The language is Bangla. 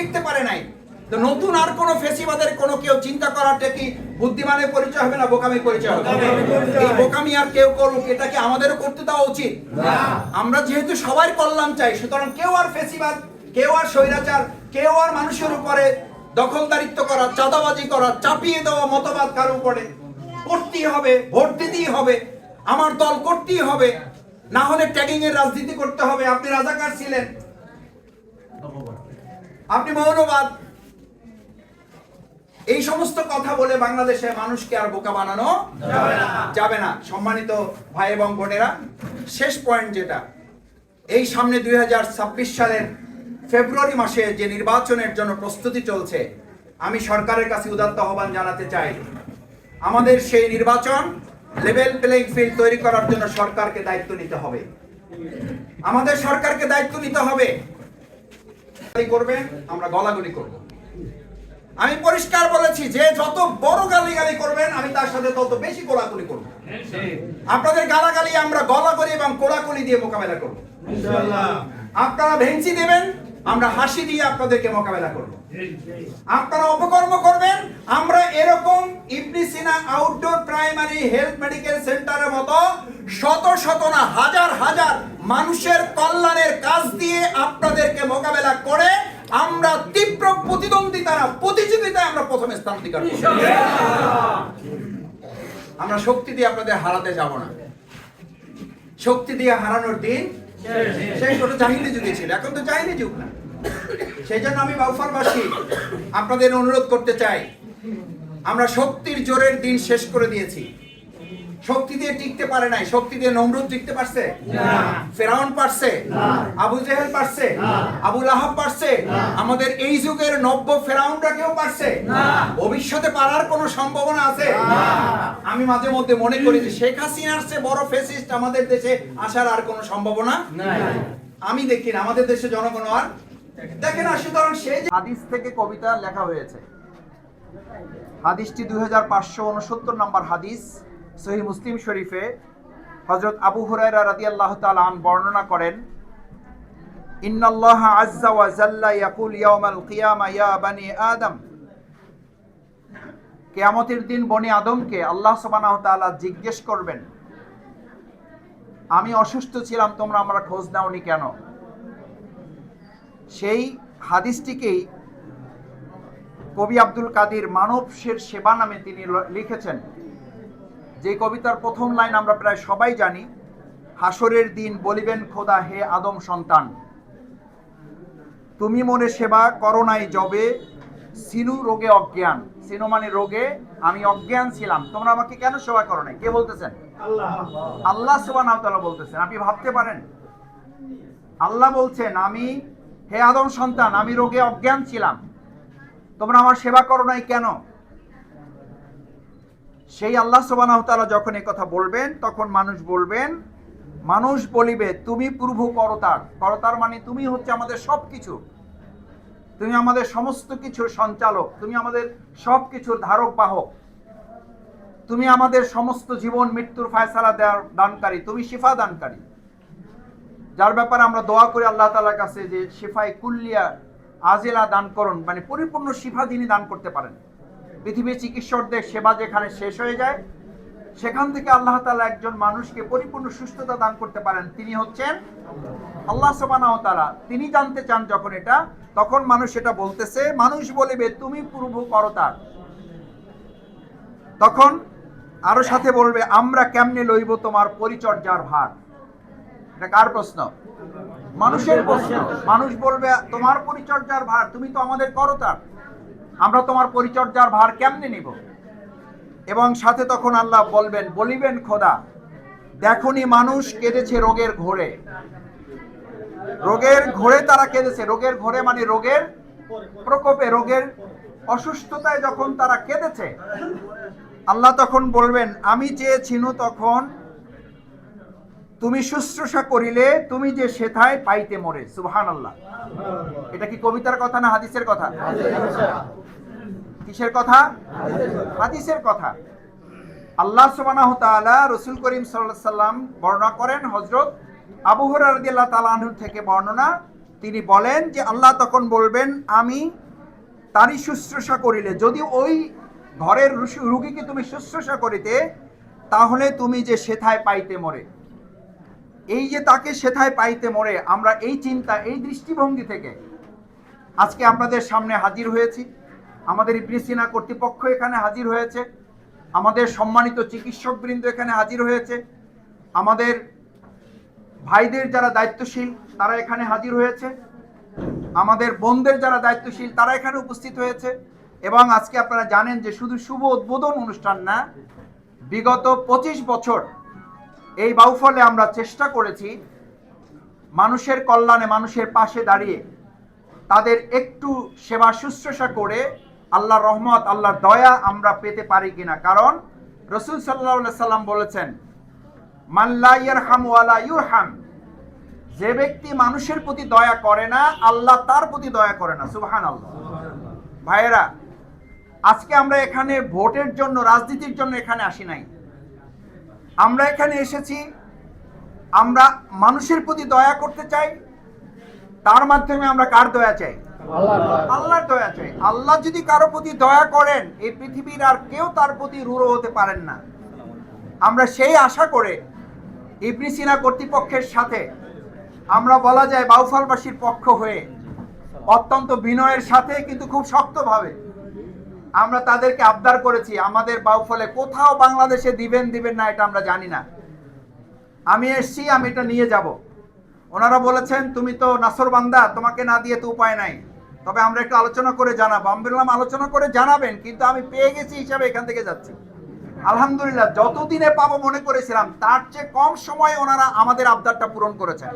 টিকতে পারে নাই। তো নতুন আর কোনো ফেসিবাদের কোনো কেউ চিন্তা করাটা কি বুদ্ধিমানের পরিচয় হবে না বোকামির পরিচয় হবে? এই বোকামি আর কেউ করুক এটা কি আমাদেরও করতে দেওয়া উচিত? আমরা যেহেতু সবাই কল্যাণ চাই সুতরাং কেউ আর ফেসিবাদ কেউ আর স্বৈরাচার কেউ আর মানুষের উপরে দখলদারিত্ব করা চাঁদাবাজি করা চাপিয়ে দেওয়া মতবাদ কারও উপরে করতেই হবে ভোট দিতেই হবে আমার দল করতেই হবে। না হলে ট্যাগিং এর রাজনীতি করতে হবে। আপনি রাজাকার ছিলেন। আপনি মৌনবাদ। এই সমস্ত কথা বলে বাংলাদেশে মানুষকে আর বোকা বানানো যাবে না। সম্মানিত ভাই এবং বোনেরা, শেষ পয়েন্ট যেটা। এই সামনে দুই হাজার ছাব্বিশ সালের ফেব্রুয়ারি মাসে যে নির্বাচনের জন্য প্রস্তুতি চলছে, আমি সরকারের কাছে উদাত্ত আহ্বান জানাতে চাই। আমাদের সেই নির্বাচন লেভেল প্লেইং ফিল্ড তৈরি করার জন্য সরকারকে দায়িত্ব নিতে হবে। আমাদের সরকারকে দায়িত্ব নিতে হবে। করবেন আমরা গলাগুলি করব। আমি পরিষ্কার বলেছি যে যত বড় গালি গালি করবেন আমি তার সাথে তত বেশি কোলাকুলি করব। আপনাদের গালাগালি আমরা গলাগলি এবং কোলাকুলি দিয়ে মোকাবেলা করব। আপনারা ভেঞ্চি দেবেন আমরা হাসি দিয়ে আপনাদেরকে মোকাবেলা করব। আপনারা অপকর্ম করবেন আমরা এরকম Ibn Sina outdoor primary health medical সেন্টারের মতো শত শত না হাজার হাজার মানুষের কল্যাণের কাজ দিয়ে আপনাদেরকে মোকাবেলা করে আমরা তীব্র প্রতিদ্বন্দ্বিতা প্রতিযোগিতায় আমরা প্রথমে স্থান অধিকার আমরা শক্তি দিয়ে আপনাদের হারাতে যাব না। শক্তি দিয়ে হারানোর দিন সেই ছোট জাহিলি যুগে ছিল, এখন তো জাহিলি যুগ না। সেই জন্য আমি বাউফারবাসী আপনাদের অনুরোধ করতে চাই, আমরা শক্তির জোরের দিন শেষ করে দিয়েছি। শক্তি দিয়ে টিকতে পারে নাই। শক্তি দিয়ে নমরুদ টিকতে পারছে? ফেরাউন পারছে? আবু জেহেল পারছে? আবু লাহাব পারছে? আমাদের এই যুগের নব্য ফেরাউনরা কেউ পারছে? ভবিষ্যতে পারার কোনো সম্ভাবনা আছে? আমি মাঝে মধ্যে মনে করি যে শেখ হাসিনার চেয়ে বড় ফেসিস্ট আমাদের দেশে আসার আর কোনো সম্ভাবনা আমি দেখি না আমাদের দেশে জনগণ আর দেখেন না সুতরাং সেই যে হাদিস থেকে কবিতা লেখা হয়েছে। হাদিসটি দুই হাজার পাঁচশো উনসত্তর নম্বর হাদিস। সহি মুসলিম শরীফে হজরত আবু হুরায়রা রাদিয়াল্লাহু তাআলা আন বর্ণনা করেন, ইন্নাল্লাহ আজ্জা ওয়া জাল্লা ইয়াকুল ইয়াউমাল কিয়ামা ইয়া বানি আদম। কিয়ামতের দিন বনি আদমকে আল্লাহ সুবহানাহু তাআলা জিজ্ঞেস করবেন, আমি অসুস্থ ছিলাম, তোমরা আমরা খোঁজ নাওনি কেন? সেই হাদিসটিকেই কবি আব্দুল কাদির মানবশের সেবা নামে তিনি লিখেছেন। যে কবিতার প্রথম লাইন আমরা প্রায় সবাই জানি হাসরের দিন বলিবেন খোদা হে আদম সন্তান। তুমি মনে সেবা করো নাই জবে সিনু রোগে অজ্ঞান। সিনু মানে রোগে আমি অজ্ঞান ছিলাম। তোমরা আমাকে কেন সেবা করো নাই? কে বলতেছেন? আল্লাহ। তাআলা বলতেছেন। আপনি ভাবতে পারেন। আল্লাহ বলছেন আমি হে আদম সন্তান আমি রোগে অজ্ঞান ছিলাম। তোমরা আমার সেবা করো নাই কেন? সেই আল্লাহ সুবহানাহু তাআলা যখন এই কথা বলবেন, তখন মানুষ বলবেন, মানুষ বলিবে, তুমি প্রভু করতার। করতার মানে তুমি হচ্ছে আমাদের সব কিছু তুমি আমাদের সমস্ত কিছুর সঞ্চালক। তুমি আমাদের সব কিছুর ধারক, বাহক। তুমি আমাদের সমস্ত জীবন, মৃত্যুর ফায়সালা দেওয়ার দানকারী। তুমি শিফা দানকারী। যার ব্যাপারে আমরা দোয়া করি আল্লাহ তাআলার কাছে যে শিফাই কুল্লিয়া আজিলা দান করুন। মানে পরিপূর্ণ শিফা যিনি দান করতে পারেন। পৃথিবীর চিকিৎসকদের সেবা যেখানে শেষ হয়ে যায়, সেখান থেকে আল্লাহ তাআলা একজন মানুষকে পরিপূর্ণ সুস্থতা দান করতে পারেন। তিনি হচ্ছেন আল্লাহ সুবহানাহু ওয়া তাআলা। তিনি জানতে চান যখন এটা, তখন মানুষ এটা বলতেছে, মানুষ বলিবে, তুমি প্রভু করতার তখন আরও সাথে বলবে, আমরা কেমনে লইব তোমার পরিচর্যার ভার? এটা কার প্রশ্ন? মানুষের প্রশ্ন। মানুষ বলবে, তোমার পরিচর্যার ভার, তুমি তো আমাদের করতার। আমরা তোমার পরিচর্যার ভার কেমনে নিব? এবং সাথে তখন আল্লাহ বলবেন, বলিবেন, খোদা, দেখনি মানুষ কেঁদেছে রোগের ঘোরে। রোগের ঘোরে তারা কেঁদেছে। রোগের ঘোরে মানে রোগের প্রকোপে, রোগের অসুস্থতায় যখন তারা কেঁদেছে, আল্লাহ তখন বলবেন, আমি চেয়েছিনু তখন তুমি শুশ্রূষা করিলে তুমি যে সেথায় পাইতে মরে। সুবহান আল্লাহ এটা কি কবিতার কথা না হাদিসের কথা? কিসের কথা? হাদিসের কথা। আল্লাহ সুবহানাহু তাআলা রাসূল করিম আলাইহি সাল্লাম বর্ণনা করেন হযরত আবু তাআলা আনহু থেকে বর্ণনা। তিনি বলেন যে আল্লাহ তখন বলবেন, আমি তারই শুশ্রূষা করিলে, যদি ওই ঘরের রুগীকে তুমি শুশ্রূষা করিতে, তাহলে তুমি যে সেথায় পাইতে মরে। এই যে তাকে সেথায় পাইতে মরে, আমরা এই চিন্তা, এই দৃষ্টিভঙ্গি থেকে আজকে আপনাদের সামনে হাজির হয়েছি। আমাদের ইব্রিসিনা কর্তৃপক্ষ এখানে হাজির হয়েছে। আমাদের সম্মানিত চিকিৎসকবৃন্দ এখানে হাজির হয়েছে। আমাদের ভাইদের যারা দায়িত্বশীল, তারা এখানে হাজির হয়েছে। আমাদের বোনদের যারা দায়িত্বশীল, তারা এখানে উপস্থিত হয়েছে। এবং আজকে আপনারা জানেন যে শুধু শুভ উদ্বোধন অনুষ্ঠান না, বিগত পঁচিশ বছর এই বাউফলে আমরা চেষ্টা করেছি মানুষের কল্যাণে, মানুষের পাশে দাঁড়িয়ে তাদের একটু সেবা শুশ্রূষা করে আল্লাহর রহমত, আল্লাহর দয়া আমরা পেতে পারি কিনা। কারণ রসুল সাল্লাহ সাল্লাম বলেছেন মাল্লা ইয়ারহাম ওয়ালা ইউরহাম। যে ব্যক্তি মানুষের প্রতি দয়া করে না, আল্লাহ তার প্রতি দয়া করে না। সুবহান আল্লাহ ভাইয়েরা, আজকে আমরা এখানে ভোটের জন্য, রাজনীতির জন্য এখানে আসি নাই। আমরা এখানে এসেছি, আমরা মানুষের প্রতি দয়া করতে চাই, তার মাধ্যমে আমরা কার দয়া চাই? আল্লাহর দয়া চাই। আল্লাহ যদি কারও প্রতি দয়া করেন, এই পৃথিবীর আর কেউ তার প্রতি রূঢ় হতে পারেন না। আমরা সেই আশা করে ইবরিসিনা কর্তৃপক্ষের সাথে আমরা বলা যায় বাউফালবাসীর পক্ষ হয়ে অত্যন্ত বিনয়ের সাথে, কিন্তু খুব শক্তভাবে আমরা তাদেরকে আবদার করেছি, আমাদের বাউফলে কোথাও বাংলাদেশে দিবেন দিবেন না, এটা আমরা জানি না। আমি এসছি, আমি এটা নিয়ে যাব। ওনারা বলেছেন, তুমি তো নাসর বান্দা তোমাকে না দিয়ে তো উপায় নাই। তবে আমরা একটু আলোচনা করে জানাব। আমি বললাম আলোচনা করে জানাবেন, কিন্তু আমি পেয়ে গেছি হিসাবে এখান থেকে যাচ্ছি। আলহামদুলিল্লাহ, যতদিনে পাবো মনে করেছিলাম, তার চেয়ে কম সময় ওনারা আমাদের আবদারটা পূরণ করেছেন।